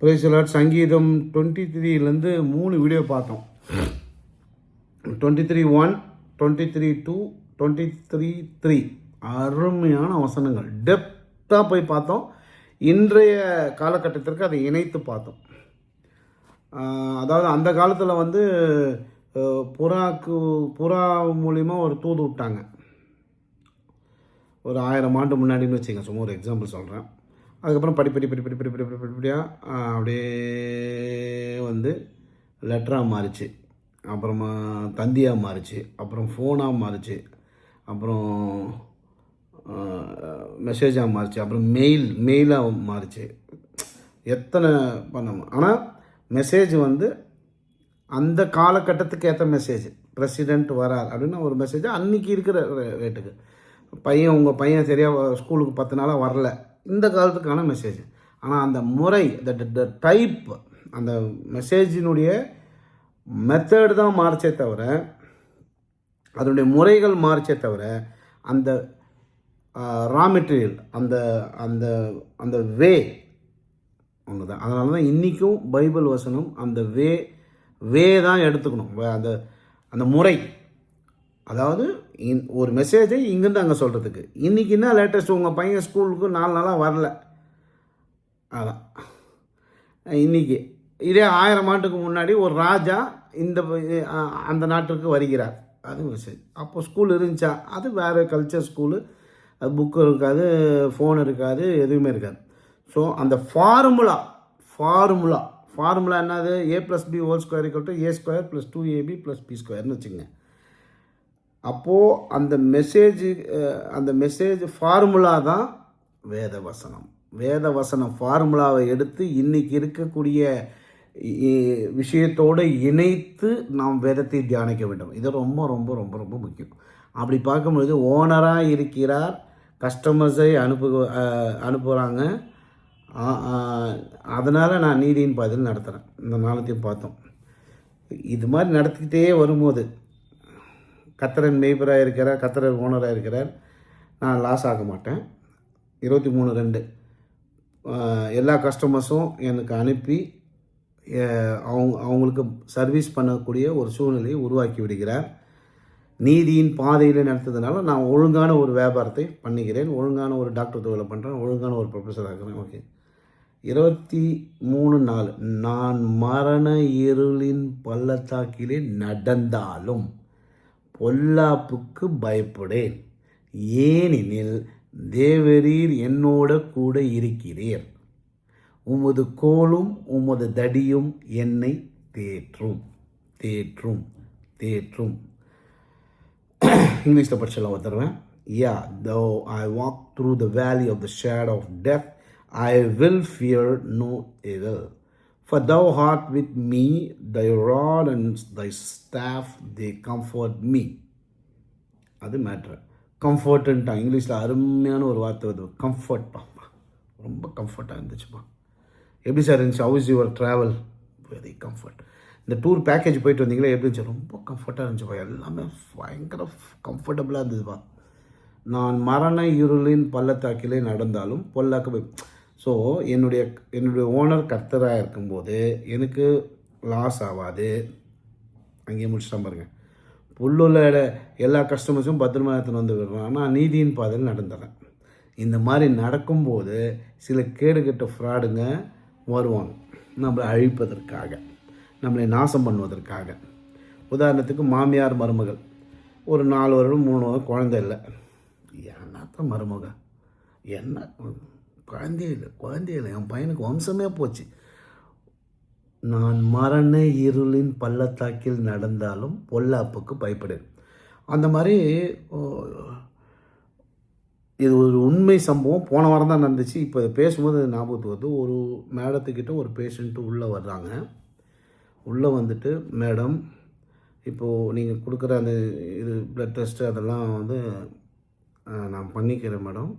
பிரேசலாட் சங்கீதம் டுவெண்ட்டி த்ரீலேருந்து மூணு வீடியோ பார்த்தோம். Twenty three one twenty three two twenty three three அருமையான வசனங்கள். டெப்த்தாக போய் பார்த்தோம். இன்றைய காலகட்டத்திற்கு அதை இணைத்து பார்த்தோம். அதாவது அந்த காலத்தில் வந்து புறாக்கு புறா மூலிமா ஒரு தூது விட்டாங்க. ஒரு ஆயிரம் ஆண்டு முன்னாடின்னு வச்சுங்க சும்மா ஒரு எக்ஸாம்பிள் சொல்கிறேன் அதுக்கப்புறம் படிப்படி படிப்படி படி படிப்படியாக அப்படியே வந்து லெட்டராக மாறிச்சு அப்புறமா தந்தியாக மாறிச்சு அப்புறம் ஃபோனாக மாறிச்சு அப்புறம் மெசேஜாக மாறிச்சு அப்புறம் மெயில் மெயிலாக மாறிச்சு எத்தனை பண்ணோம் ஆனால் மெசேஜ் வந்து அந்த காலகட்டத்துக்கு ஏற்ற மெசேஜ் பிரசிடெண்ட் வரார் அப்படின்னு ஒரு மெசேஜ் அன்றைக்கி இருக்கிற ரேட்டுக்கு பையன் உங்கள் பையன் சரியாக ஸ்கூலுக்கு பத்து நாளாக வரல இந்த காலத்துக்கான மெசேஜ் ஆனால் அந்த முறை த டைப் அந்த மெசேஜினுடைய மெத்தேடு தான் மாறிச்சே தவிர அதனுடைய முறைகள் மாறிச்சே தவிர அந்த ரா மெட்டீரியல் அந்த அந்த அந்த வே ஒன்று தான் அதனால தான் இன்றைக்கும் பைபிள் வசனம் அந்த வே வே தான் எடுத்துக்கணும். அந்த அந்த முறை. அதாவது இன்- ஒரு மெசேஜை இங்கேருந்து அங்கே சொல்கிறதுக்கு இன்றைக்கி என்ன லேட்டஸ்ட் உங்கள் பையன் ஸ்கூலுக்கு நாலு நாளாக வரல. அதான். இன்னைக்கு. இதே ஆயிரம் ஆண்டுக்கு முன்னாடி ஒரு ராஜா இந்த அந்த நாட்டிற்கு வருகிறார். அது மெசேஜ் அப்போ ஸ்கூல் இருந்துச்சா? அது வேறு கல்ச்சர் ஸ்கூலு அது புக்கு இருக்காது ஃபோன் இருக்காது எதுவுமே இருக்காது. ஸோ அந்த ஃபார்முலா ஃபார்முலா ஃபார்முலா என்னது? A plus B whole square கட்டும் to A square plus two AB plus B ஸ்கொயர்னு வச்சுங்க அப்போது அந்த மெசேஜ் அந்த மெசேஜ் ஃபார்முலா தான் வேத வசனம் வேத வசனம் ஃபார்முலாவை எடுத்து இன்றைக்கி இருக்கக்கூடிய விஷயத்தோடு இணைத்து நாம் வேதத்தை தியானிக்க வேண்டும். இது ரொம்ப ரொம்ப ரொம்ப ரொம்ப முக்கியம். அப்படி பார்க்கும்பொழுது ஓனராக இருக்கிறார் கஸ்டமர்ஸை அனுப்பு அனுப்புகிறாங்க அதனால் நான் நீதியின் பாதையில் நடத்துகிறேன் இந்த நாளத்தையும் பார்த்தோம். இது மாதிரி நடத்திக்கிட்டே வரும்போது கத்தரன் மேய்பராக இருக்கிறார் கத்தரர் ஓனராக இருக்கிறார். நான் லாஸ் ஆக மாட்டேன். இருபத்தி மூணு ரெண்டு. எல்லா கஸ்டமர்ஸும் எனக்கு அனுப்பி அவங்க அவங்களுக்கு சர்வீஸ் பண்ணக்கூடிய ஒரு சூழ்நிலையை உருவாக்கி விடுகிறார். நீதியின் பாதையில் நடத்ததுனால நான் ஒழுங்கான ஒரு வியாபாரத்தை பண்ணிக்கிறேன். ஒழுங்கான ஒரு டாக்டர் தொழிலை பண்ணுறேன் ஒழுங்கான ஒரு ப்ரொஃபஸர் ஆகிறேன் ஓகே இருபத்தி மூணு நாள் நான் மரண இருளின் பள்ளத்தாக்கிலே நடந்தாலும் பொல்லாப்புக்கு பயப்படேன். ஏனெனில் தேவரீர் என்னோட கூட இருக்கிறீர். உமது கோலும் உமது தடியும் என்னை தேற்றும். தேற்றும் தேற்றும். இங்கிலீஷில் படிச்சலாம் வந்துடுவேன் யா தோ ஐ walk through the valley of the shadow of death I will fear no evil For thou art with me, thy rod and thy staff, they comfort me. அது மேட்ரு கம்ஃபர்ட்டுன்ட்டா இங்கிலீஷில் அருமையான ஒரு வார்த்தை வருது. கம்ஃபர்ட்ப்பா ரொம்ப கம்ஃபர்ட்டாக இருந்துச்சுப்பா. எப்படி சார் இருந்துச்சு? How's your travel very comfort இந்த டூர் பேக்கேஜ் போயிட்டு வந்தீங்களா? எப்படி இருந்துச்சு? ரொம்ப கம்ஃபர்ட்டாக இருந்துச்சுப்பா. எல்லாமே பயங்கர கம்ஃபர்டபுளாக இருந்ததுப்பா. நான் மரண இருளின் பள்ளத்தாக்கிலே நடந்தாலும் பொல்லாக்கு ஸோ என்னுடைய என்னுடைய ஓனர் கர்த்தராக இருக்கும்போது எனக்கு லாஸ் ஆகாது அங்கேயே முடிச்சிட்டான் பாருங்க. புல்லுள்ள எல்லா கஸ்டமர்ஸும் பத்திரமா எடுத்துன்னு வந்து விடுறான். ஆனால் நீதியின் பாதையில் நடந்துடுறேன். இந்த மாதிரி நடக்கும்போது சில கேடுகட்ட ஃப்ராடுங்க வருவாங்க. நம்மளை அழிப்பதற்காக நம்மளை நாசம் பண்ணுவதற்காக. உதாரணத்துக்கு மாமியார் மருமகள். ஒரு நாலு வருடம் மூணு வருடம் குழந்தை இல்லை. என்னத்தான் மருமகள் என்ன? குழந்தையே இல்லை குழந்தையே இல்லை என் பையனுக்கு வம்சமே போச்சு. நான் மரண இருளின் பள்ளத்தாக்கில் நடந்தாலும் பொல்லாப்புக்கு பயப்படுவேன் அந்த மாதிரி இது ஒரு உண்மை சம்பவம். போன வாரம் தான் நடந்துச்சு. இப்போ இதை பேசும்போது அது ஞாபகத்துக்கு வருது. ஒரு மேடத்துக்கிட்ட ஒரு பேஷண்ட்டு உள்ளே வர்றாங்க. உள்ளே வந்துட்டு மேடம் இப்போது நீங்கள் கொடுக்குற அந்த இது ப்ளட் டெஸ்ட்டு அதெல்லாம் வந்து நான் பண்ணிக்கிறேன் மேடம்.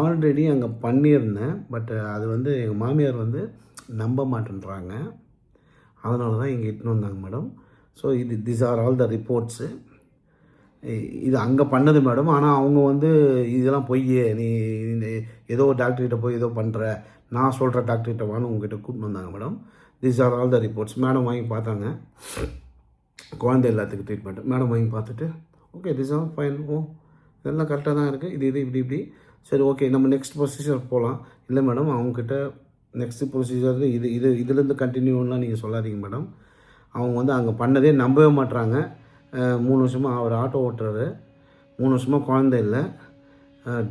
ஆல்ரெடி அங்கே பண்ணியிருந்தேன் பட் அது வந்து எங்கள் மாமியார் வந்து நம்ப மாட்டேன்றாங்க. அதனால தான் இங்கே இட்டுன்னு வந்தாங்க மேடம் ஸோ இது this are all the reports இது அங்கே பண்ணது மேடம் ஆனால் அவங்க வந்து இதெல்லாம் பொய். நீ ஏதோ டாக்டர்கிட்ட போய் ஏதோ பண்ணுற நான் சொல்கிற டாக்டர்கிட்ட வான்னு உங்ககிட்ட கூப்பிட்டு வந்தாங்க madam this are all the reports madam வாங்கி பார்த்தாங்க. குழந்தை எல்லாத்துக்கும் ட்ரீட்மெண்ட் மேடம் வாங்கி பார்த்துட்டு okay this are fine oh இதெல்லாம் கரெக்டாக தான் இருக்குது இது இது இப்படி இப்படி. சரி ஓகே நம்ம நெக்ஸ்ட் ப்ரொசீஜர் போகலாம் இல்லை மேடம் அவங்கக்கிட்ட நெக்ஸ்ட் ப்ரொசீஜர் இது இது இதுலேருந்து கண்டினியூலாம் நீங்கள் சொல்லாதீங்க மேடம் அவங்க வந்து அங்கே பண்ணதே நம்பவே மாட்றாங்க. மூணு வருஷமாக அவர் ஆட்டோ ஓட்டுறாரு. மூணு வருஷமாக குழந்தை இல்லை.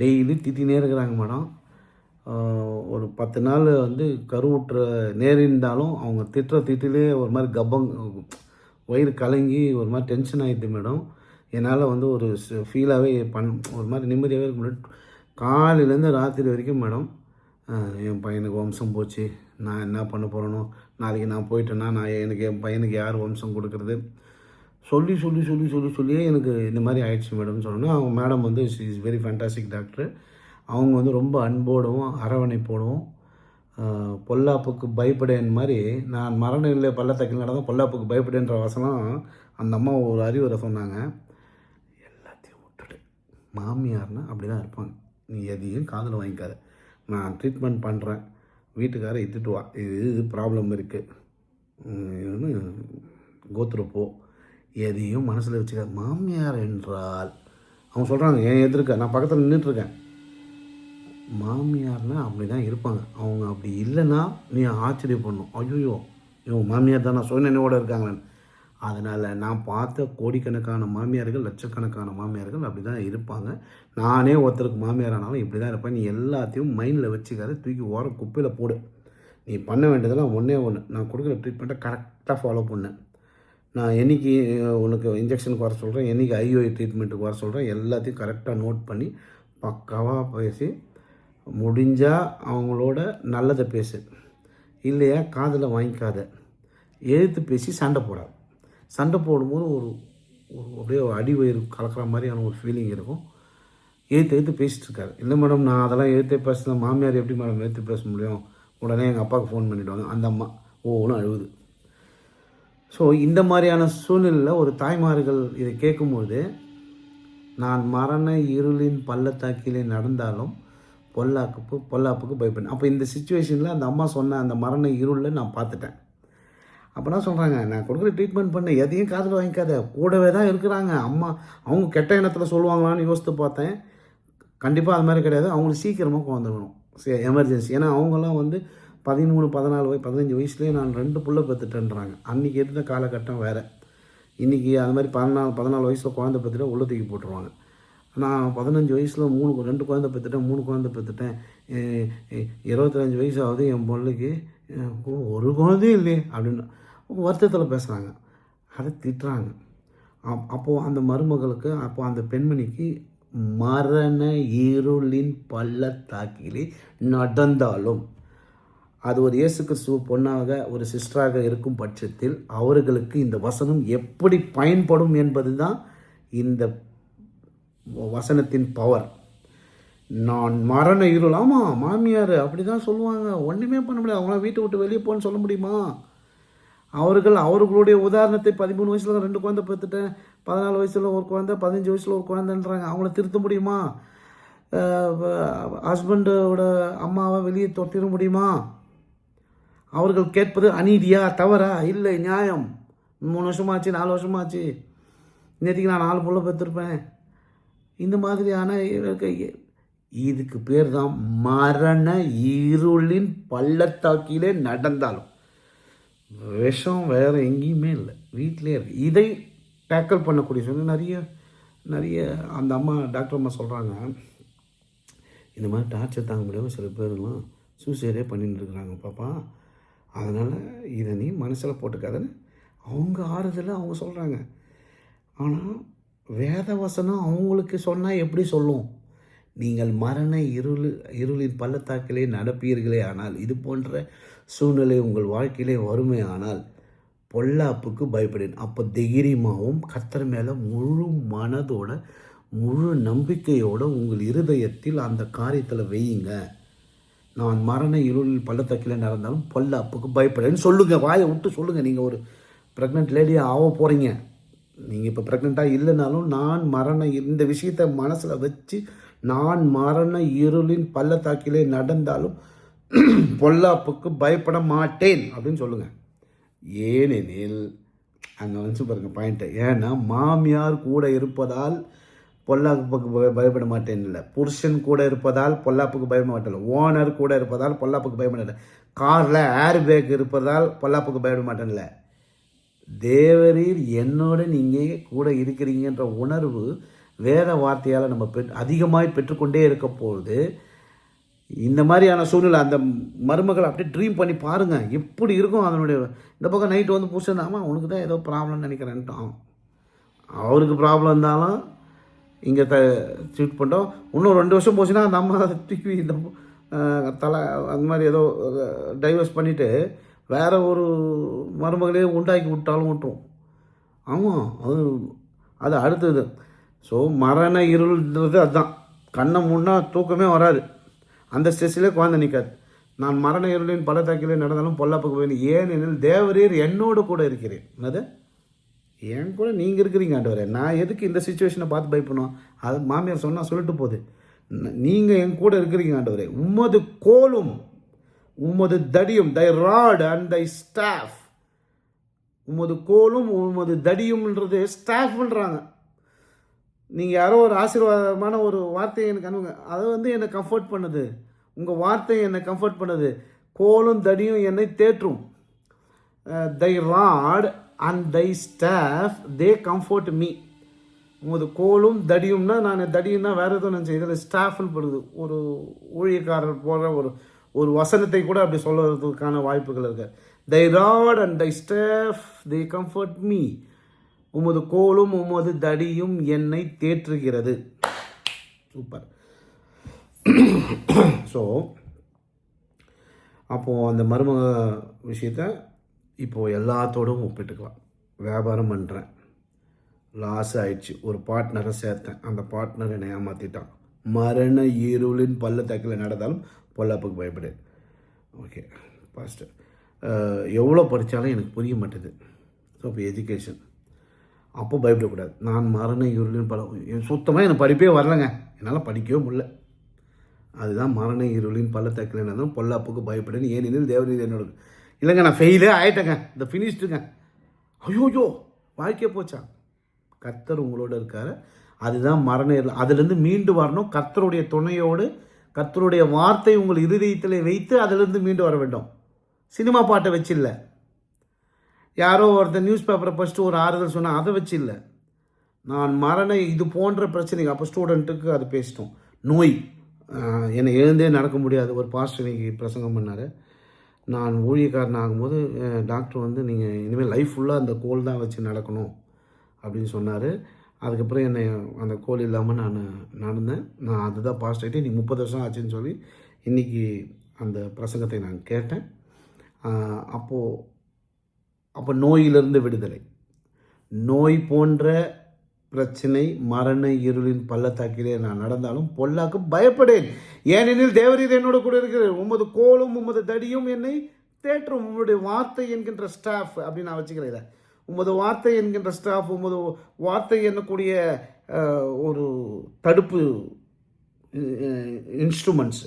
டெய்லி திட்டினே இருக்கிறாங்க மேடம் ஒரு பத்து நாள் வந்து கருவுற்ற நேரிருந்தாலும் அவங்க திட்டுற திட்டிலே ஒரு மாதிரி கப்பங் வயிறு கலங்கி ஒரு மாதிரி டென்ஷன் ஆகிடுது மேடம் என்னால் வந்து ஒரு ஃபீலாகவே பண் ஒரு மாதிரி நிம்மதியாகவே இருக்க முடியும் காலையிலேருந்து ராத்திரி வரைக்கும் மேடம் என் பையனுக்கு வம்சம் போச்சு. நான் என்ன பண்ண போகிறேனோ நாளைக்கு நான் போயிட்டேன்னா நான் எனக்கு என் பையனுக்கு யார் வம்சம் கொடுக்குறது? சொல்லி சொல்லி சொல்லி சொல்லி சொல்லியே எனக்கு இந்த மாதிரி ஆயிடுச்சு மேடம்னு சொன்னோன்னா அவங்க மேடம் வந்து இஸ் வெரி ஃபேண்டாஸ்டிக் டாக்டர் அவங்க வந்து ரொம்ப அன்போடவும் அரவணைப்போடவும் பொல்லாப்புக்கு பயப்படேன் மாதிரி நான் மரண இல்லை பள்ளத்தக்கில் நடந்தால் பொல்லாப்புக்கு பயப்படேன்ற வசனம் அந்த அம்மா ஒரு அறிவுரை சொன்னாங்க. எல்லாத்தையும் விட்டுடு. மாமியார்னால் அப்படி தான் இருப்பாங்க. நீ எதையும் காதில் வாங்கிக்காத. நான் ட்ரீட்மெண்ட் பண்ணுறேன் வீட்டுக்காரை இட்டுட்டு வா. இது இது ப்ராப்ளம் இருக்குது கோத்துருப்போ எதையும் மனசில் வச்சுக்க மாமியார் என்றால். அவங்க சொல்கிறாங்க ஏன் எதிர்க்க? நான் பக்கத்தில் நின்றுட்டுருக்கேன் மாமியார்னா அப்படி தான் இருப்பாங்க. அவங்க அப்படி இல்லைன்னா நீ ஆச்சரியப்படணும். ஐயோ இவன் மாமியார் தானே சுயநினைவோடு இருக்காங்களேன்னு. அதனால் நான் பார்த்த கோடிக்கணக்கான மாமியார்கள் லட்சக்கணக்கான மாமியார்கள் அப்படி தான் இருப்பாங்க. நானே ஒருத்தருக்கு மாமியார் ஆனாலும் இப்படி தான் இருப்பேன். நீ எல்லாத்தையும் மைண்டில் வச்சுக்காத தூக்கி ஓரம் குப்பையில் போடு. நீ பண்ண வேண்டியதெல்லாம் ஒன்றே ஒன்று நான் கொடுக்குற ட்ரீட்மெண்ட்டை கரெக்டாக ஃபாலோ பண்ணேன் நான் என்னைக்கு உனக்கு இன்ஜெக்ஷனுக்கு வர சொல்கிறேன் என்னைக்கு ஐஓஐ ட்ரீட்மெண்ட்டுக்கு வர சொல்கிறேன் எல்லாத்தையும் கரெக்டாக நோட் பண்ணி பக்காவாக பேசி முடிஞ்சால் அவங்களோட நல்லதை பேசு. இல்லையா காதில் வாங்கிக்காத. எழுத்து பேசி சண்டை போடாது. சண்டை போடும்போது ஒரு ஒரு அப்படியே ஒரு அடி வயிறு கலக்கிற மாதிரியான ஒரு ஃபீலிங் இருக்கும். எழுத்து எழுத்து பேசிகிட்டு இருக்காரு இல்லை மேடம் நான் அதெல்லாம் எழுத்தே பேசுகிறேன் மாமியார் எப்படி மேடம் எழுத்து பேச முடியும்? உடனே எங்கள் அப்பாவுக்கு ஃபோன் பண்ணிவிடுவாங்க அந்த அம்மா ஒவ்வொன்றும் அழுவுது. ஸோ இந்த மாதிரியான சூழ்நிலையில் ஒரு தாய்மார்கள் இதை கேட்கும்போது நான் மரண இருளின் பள்ளத்தாக்கிலே நடந்தாலும் பொல்லாக்கு பொல்லாப்புக்கு பயப்படேன் அப்போ இந்த சுச்சுவேஷனில் அந்த அம்மா சொன்ன அந்த மரண இருளில் நான் பார்த்துட்டேன். அப்போ சொல்கிறாங்க நான் கொடுக்குற ட்ரீட்மெண்ட் பண்ண எதையும் காதில் வாங்கிக்காத. கூடவே தான் இருக்கிறாங்க. அம்மா அவங்க கெட்ட எண்ணத்தில் சொல்லுவாங்களான்னு யோசித்து பார்த்தேன். கண்டிப்பாக அது மாதிரி கிடையாது. அவங்களுக்கு சீக்கிரமாக குழந்தைக்கணும் சரி எமர்ஜென்சி ஏன்னா அவங்கெல்லாம் வந்து பதிமூணு பதினாலு வயசு பதினஞ்சு வயசுலேயே நான் ரெண்டு புள்ள பெற்றுட்டேன்றாங்க அன்றைக்கி இருந்த காலகட்டம் வேறு. இன்றைக்கி அது மாதிரி பதினாலு பதினாலு வயசில் குழந்தை பெற்றுட்டு உள்ள தூக்கி போட்டுருவாங்க. நான் பதினஞ்சு வயசில் மூணு ரெண்டு குழந்தை பெற்றுட்டேன் மூணு குழந்தை பெற்றுட்டேன் இருபத்தஞ்சு வயசு ஆகுது என் பொண்ணுக்கு ஒரு குழந்தையும் இல்லையே அப்படின்னு. வருத்தத்தில் பேசுகிறாங்க அதை திட்டுறாங்க. அப் அப்போது அந்த மருமகளுக்கு அப்போது அந்த பெண்மணிக்கு மரண இருளின் பள்ளத்தாக்கிலே நடந்தாலும் அது ஒரு இயேசு கிறிஸ்துவ பொண்ணாக ஒரு சிஸ்டராக இருக்கும் பட்சத்தில் அவர்களுக்கு இந்த வசனம் எப்படி பயன்படும் என்பது தான் இந்த வசனத்தின் பவர் நான் மரண இருள் ஆமாம் மாமியார் அப்படி தான் சொல்லுவாங்க. ஒன்றுமே பண்ண முடியாது. அவங்களாம் வீட்டை விட்டு வெளியே போன்னு சொல்ல முடியுமா? அவர்கள் அவர்களுடைய உதாரணத்தை பதிமூணு வயசில் ரெண்டு குழந்தை பெற்றுட்டேன். பதினாலு வயசில் ஒரு குழந்தை பதினஞ்சு வயசில் ஒரு குழந்தைன்றாங்க. அவங்கள திருத்த முடியுமா? ஹஸ்பண்டோட அம்மாவை வெளியே தொட்டிட முடியுமா? அவர்கள் கேட்பது அநீதியா தவறா? இல்லை நியாயம். மூணு வருஷமாச்சு நாலு வருஷமாச்சு. நேற்றுக்கு நான் நாலு பொருளை பெற்றிருப்பேன். இந்த மாதிரியான இதுக்கு பேர் தான் மரண இருளின் பள்ளத்தாக்கிலே நடந்தாலும். விஷம் வேறு எங்கேயுமே இல்லை. வீட்டிலே இருக்குது இதை டேக்கிள் பண்ணக்கூடிய சொல்லி நிறைய நிறைய அந்த அம்மா டாக்டர் அம்மா சொல்கிறாங்க இந்த மாதிரி டார்ச்சர் தாங்க முடியாமல் சில பேர்லாம் சூசைடே பண்ணிட்டு இருக்கிறாங்க பாப்பா. அதனால் இதை நீ மனசில் போட்டுக்காதன்னு அவங்க ஆறுதல் அவங்க சொல்கிறாங்க ஆனால் வேத வசனம் அவங்களுக்கு சொன்னால் எப்படி சொல்லும்? நீங்கள் மரண இருள் இருளின் பள்ளத்தாக்கிலே நடப்பீர்களே ஆனால் இது போன்ற சூழ்நிலை உங்கள் வாழ்க்கையிலே வறுமையானால் பொல்லாப்புக்கு பயப்படேன் அப்போ தைரியமாகவும் கத்தர் மேலே முழு மனதோட முழு நம்பிக்கையோட உங்கள் இருதயத்தில் அந்த காரியத்தில் வையுங்க. நான் மரண இருளில் பள்ளத்தாக்கில் நடந்தாலும் பொல்லாப்புக்கு பயப்படேன்னு சொல்லுங்கள் வாயை விட்டு சொல்லுங்கள் நீங்கள் ஒரு ப்ரெக்னென்ட் லேடியாக ஆக போகிறீங்க நீங்கள் இப்போ ப்ரெக்னெண்ட்டாக இல்லைனாலும் நான் மரண இந்த விஷயத்தை மனசில் வச்சு நான் மரண இருளின் பள்ளத்தாக்கிலே நடந்தாலும் பொல்லாப்புக்கு பயப்பட மாட்டேன் அப்படின்னு சொல்லுங்கள் ஏனெனில் அங்கே வந்து பாருங்க பாயிண்ட்டு ஏன்னா மாமியார் கூட இருப்பதால் பொல்லாப்புக்கு பய- பயப்பட மாட்டேன் இல்லை. புருஷன் கூட இருப்பதால் பொல்லாப்புக்கு பயப்பட மாட்டேன் ஓனர் கூட இருப்பதால் பொல்லாப்புக்கு பயப்பட மாட்டேன் காரில் ஏர் பேக் இருப்பதால் பொல்லாப்புக்கு பயப்பட மாட்டேன்ல தேவரீர் என்னோட நீங்கள் கூட இருக்கிறீங்கன்ற உணர்வு வேத வார்த்தையால் நம்ம பெற் அதிகமாய் பெற்றுக்கொண்டே இருக்க பொழுது இந்த மாதிரியான சூழ்நிலை அந்த மருமகளை அப்படியே ட்ரீம் பண்ணி பாருங்கள் எப்படி இருக்கும் அதனுடைய இந்த பக்கம் நைட்டு வந்து பூசிருந்தாமா அவனுக்கு உனக்கு தான் ஏதோ ப்ராப்ளம்னு நினைக்கிறேன்ட்டான். அவருக்கு ப்ராப்ளம் இருந்தாலும் இங்கே த ட்ரீட் பண்ணிட்டோம். இன்னும் ரெண்டு வருஷம் போச்சுன்னா அந்த அம்மா தூக்கி இந்த தலை அந்த மாதிரி ஏதோ டைவர்ஸ் பண்ணிவிட்டு வேறு ஒரு மருமகளையே உண்டாக்கி விட்டாலும் விட்டுரும். ஆமாம் அது அது அடுத்தது. ஸோ மரண இருள்ன்றது அதுதான். கண்ணை முன்னா தூக்கமே வராது. அந்த ஸ்ட்ரெஸ்ஸிலே குழந்தை நிற்காது நான் மரண இருளின் பல தாக்கிலே நடந்தாலும் பொல்லாப்புக்கு போவேன் ஏனெனில் தேவரீர் என்னோடு கூட இருக்கிறேன். என்னது? என் கூட நீங்கள் இருக்கிறீங்க ஆண்டவரே. நான் எதுக்கு இந்த சுச்சுவேஷனை பார்த்து பயப்படணும்? அது மாமியார் சொன்னால் சொல்லிட்டு போகுது. நீங்கள் என் கூட இருக்கிறீங்க ஆண்டவரே. உமது கோலும் உமது தடியும் thy rod and thy staff உமது கோலும் உமது தடியும்ன்றது ஸ்டாஃப்ன்றாங்க நீங்கள் யாரோ ஒரு ஆசீர்வாதமான ஒரு வார்த்தையை எனக்கு அனுப்புங்க. அது வந்து என்னை கம்ஃபர்ட் பண்ணுது. உங்கள் வார்த்தை என்னை கம்ஃபர்ட் பண்ணுது. கோலும் தடியும் என்னை தேற்றும். Thy rod and thy staff they comfort me உமது கோலும் தடியும்னா நான் தடியும்னா வேறு எதுவும் நினச்சேன் இதில் ஸ்டாஃப்னு படுது. ஒரு ஊழியக்காரர் போகிற ஒரு ஒரு வசனத்தை கூட அப்படி சொல்கிறதுக்கான வாய்ப்புகள் இருக்கு. Thy rod and thy staff they comfort me உமது கோலும் உமது தடியும் என்னை தேற்றுகிறது. சூப்பர். ஸோ அப்போது அந்த மருமக விஷயத்த இப்போது எல்லாத்தோடும் ஒப்பிட்டுக்கலாம். வியாபாரம் பண்ணுறேன் லாஸ் ஆயிடுச்சு. ஒரு பார்ட்னரை சேர்த்தேன். அந்த பார்ட்னர் என்னை ஏமாற்றிட்டான் மரண இருளின் பள்ளத்தக்கில் நடந்தாலும் பொல்லாப்புக்கு பயப்படு. ஓகே பாஸ்டர் எவ்வளோ படித்தாலும் எனக்கு புரிய மாட்டேது. ஸோ இப்போ எஜுகேஷன் அப்போ பயப்படக்கூடாது. நான் மரண இருளின் பல சுத்தமாக எனக்கு படிப்பே வரலங்க. என்னால் படிக்கவே முடியல. அதுதான் மரண இருளின் பள்ளத்தக்கில் நடந்தாலும் பொல்லாப்புக்கு பயப்படுன்னு ஏனெனில் தேவநீதி என்னோட இல்லைங்க நான் ஃபெயிலே ஆயிட்டேங்க. இந்த ஃபினிஷ்டுங்க ஐயோயோ வாழ்க்கையே போச்சா? கர்த்தர் உங்களோட இருக்கார். அதுதான் மரண இருள். அதுலேருந்து மீண்டு வரணும். கர்த்தருடைய துணையோடு கர்த்தருடைய வார்த்தை உங்கள் இருதயத்தில் வைத்து அதிலிருந்து மீண்டு வர வேண்டும். சினிமா பாட்டை வச்சு இல்லை யாரோ ஒருத்தர் நியூஸ் பேப்பரை ஃபஸ்ட்டு ஒரு ஆறுதல் சொன்னால் அதை வச்சு இல்லை நான் மரண இது போன்ற பிரச்சனைங்க அப்போ ஸ்டூடெண்ட்டுக்கு அது பேசிட்டோம். நோய். என்னை எழுந்தே நடக்க முடியாது. ஒரு பாஸ்டர் இன்னைக்கு பிரசங்கம் பண்ணார். நான் ஊழியக்காரன் ஆகும்போது டாக்டர் வந்து நீங்கள் இனிமேல் லைஃப் ஃபுல்லாக அந்த கோல் தான் வச்சு நடக்கணும் அப்படின்னு சொன்னார். அதுக்கப்புறம் என்னை அந்த கோல் இல்லாமல் நான் நடந்தேன். நான் அதுதான் பாஸ்ட் ஆகிட்டு இன்றைக்கி முப்பது வருஷம் ஆச்சுன்னு சொல்லி இன்றைக்கி அந்த பிரசங்கத்தை நான் கேட்டேன். அப்போது அப்போ நோயிலிருந்து விடுதலை. நோய் போன்ற பிரச்சனை மரண இருளின் பள்ளத்தாக்கிலே நான் நடந்தாலும் பொல்லாக்கு பயப்படேன். ஏனெனில் தேவரீர் என்னோட கூட இருக்கிறார். உமது கோலும் உமது தடியும் என்னை தேற்றும். உம்முடைய வார்த்தை என்கின்ற ஸ்டாஃப் அப்படின்னு நான் வச்சுக்கிறேன். உமது வார்த்தை என்கின்ற ஸ்டாஃப் உமது வார்த்தை என்னக்கூடிய ஒரு தடுப்பு இன்ஸ்ட்ருமெண்ட்ஸ்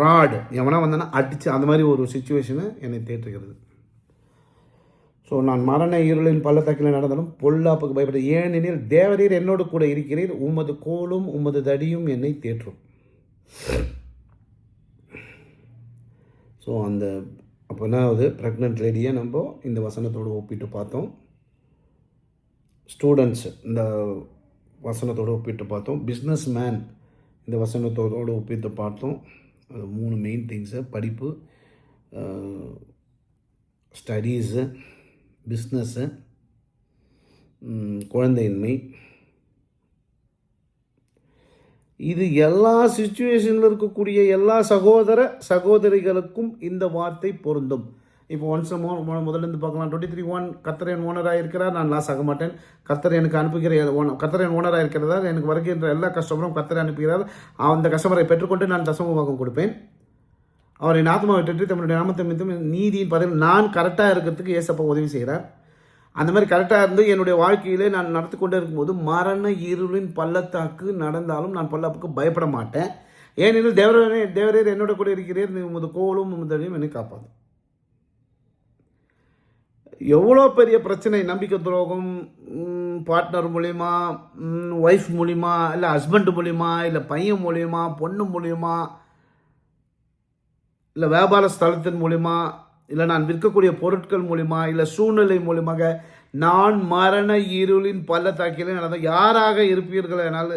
ராடு எவனா வந்தானா அடித்து அந்த மாதிரி ஒரு சுச்சுவேஷனை என்னை தேற்றுகிறது. ஸோ நான் மரண இருளின் பள்ளத்தாக்கில் நடந்தாலும் பொல்லாப்புக்கு பயப்பட ஏனெனில் தேவரீர் என்னோடு கூட இருக்கிறீர். உமது கோலும் உமது தடியும் என்னை தேற்றும். ஸோ அந்த அப்போ என்ன ப்ரெக்னென்ட் லேடியை நம்ம இந்த வசனத்தோடு ஒப்பிட்டு பார்த்தோம். ஸ்டூடெண்ட்ஸ் இந்த வசனத்தோடு ஒப்பிட்டு பார்த்தோம். பிஸ்னஸ் மேன் இந்த வசனத்தோடு ஒப்பிட்டு பார்த்தோம். அது மூணு மெயின் திங்ஸு படிப்பு ஸ்டடீஸு பிஸ்னஸ்ஸு குழந்தையின்மை. இது எல்லா சுச்சுவேஷனில் இருக்கக்கூடிய எல்லா சகோதர சகோதரிகளுக்கும் இந்த வார்த்தை பொருந்தும். இப்போ ஒன்ஸ் முதல்ல இருந்து பார்க்கலாம். டுவெண்ட்டி த்ரீ ஒன் கத்தரன் ஓனராக இருக்கிறார் நான் லாஸ் ஆக மாட்டேன். கத்தர் எனக்கு அனுப்புகிற ஓன- கர்த்தர் ஓனராக இருக்கிறதா எனக்கு வருகின்ற எல்லா கஸ்டமரும் கத்தரை அனுப்புகிறார். அந்த கஸ்டமரை பெற்றுக்கொண்டு நான் தசம பாகம் கொடுப்பேன். அவர் என் ஆத்மாவை விட்டுட்டு தன்னுடைய நாமத்தை மித்தம் நீதியின் பதவி நான் கரெக்டாக இருக்கிறதுக்கு ஏசப்பா உதவி செய்கிறார் அந்த மாதிரி கரெக்டாக இருந்து என்னுடைய வாழ்க்கையிலே நான் நடத்தி கொண்டே இருக்கும்போது மரண இருளின் பள்ளத்தாக்கு நடந்தாலும் நான் பல்லாப்புக்கு பயப்பட மாட்டேன். ஏனெனில் தேவரே தேவரேர் என்னோட கூட இருக்கிறீர். நீ உமது கோலும் உமதையும் என்னை காப்பாது எவ்வளோ பெரிய பிரச்சனை நம்பிக்கை துரோகம் பார்ட்னர் மூலிமா ஒய்ஃப் மூலிமா இல்லை ஹஸ்பண்ட் மூலிமா இல்லை பையன் மூலிமா பொண்ணு மூலிமா இல்லை வியாபார ஸ்தலத்தின் மூலிமா இல்லை நான் விற்கக்கூடிய பொருட்கள் மூலிமா இல்லை சூழ்நிலை மூலியமாக நான் மரண இருளின் பள்ளத்தாக்கிலே நடந்த யாராக இருப்பீர்கள் என்னால்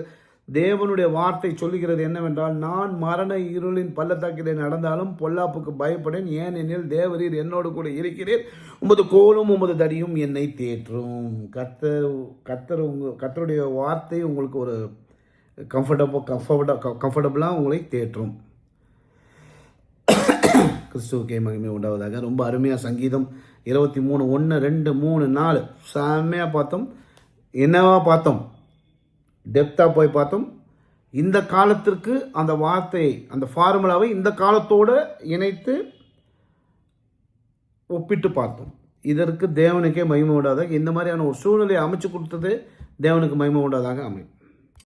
தேவனுடைய வார்த்தை சொல்லுகிறது என்னவென்றால் நான் மரண இருளின் பள்ளத்தாக்கிலே நடந்தாலும் பொல்லாப்புக்கு பயப்படேன். ஏனெனில் தேவரீர் என்னோடு கூட இருக்கிறீர். உமது கோலும் உமது தடியும் என்னை தேற்றும். கத்தர் கத்தர் உங்கள் கத்தருடைய வார்த்தை உங்களுக்கு ஒரு கம்ஃபர்டபுள் கம்ஃபர்ட கம்ஃபர்டபுளாக உங்களை தேற்றும். கிறிஸ்துவுக்கே மகிமை உண்டாவதாக. ரொம்ப அருமையாக சங்கீதம் இருபத்தி மூணு ஒன்று ரெண்டு மூணு நாலு. செம்மையாக பார்த்தோம். என்னவா பார்த்தோம்? டெப்த்தாக போய் பார்த்தோம். இந்த காலத்திற்கு அந்த வார்த்தை அந்த ஃபார்முலாவை இந்த காலத்தோடு இணைத்து ஒப்பிட்டு பார்த்தோம். இதற்கு தேவனுக்கே மகிமை உண்டாதாக இந்த மாதிரியான ஒரு சூழ்நிலையை அமைச்சு கொடுத்தது தேவனுக்கு மகிமை உண்டாதாக அமையும்.